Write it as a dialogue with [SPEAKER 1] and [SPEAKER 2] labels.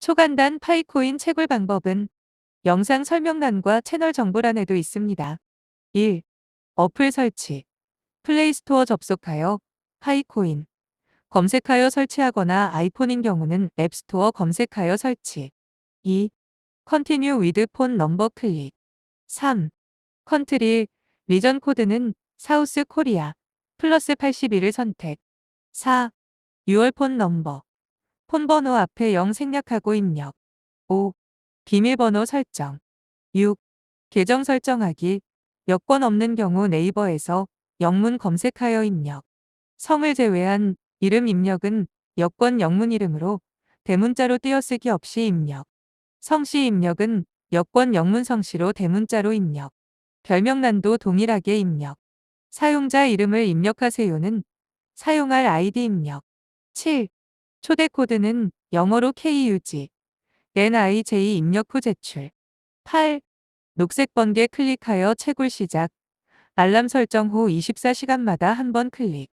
[SPEAKER 1] 초간단 파이코인 채굴 방법은 영상 설명란과 채널 정보란에도 있습니다. 1. 어플 설치. 플레이스토어 접속하여 파이코인 검색하여 설치하거나 아이폰인 경우는 앱스토어 검색하여 설치. 2. 컨티뉴 위드 폰 넘버 클릭. 3. 컨트리 리전 코드는 사우스 코리아 플러스 81을 선택. 4. 6월 폰 넘버. 폰 번호 앞에 0 생략하고 입력. 5. 비밀번호 설정. 6. 계정 설정하기. 여권 없는 경우 네이버에서 영문 검색하여 입력. 성을 제외한 이름 입력은 여권 영문 이름으로 대문자로 띄어쓰기 없이 입력. 성씨 입력은 여권 영문 성씨로 대문자로 입력. 별명란도 동일하게 입력. 사용자 이름을 입력하세요는 사용할 아이디 입력. 7. 초대 코드는 영어로 KUG, NIJ 입력 후 제출. 8. 녹색 번개 클릭하여 채굴 시작. 알람 설정 후 24시간마다 한 번 클릭.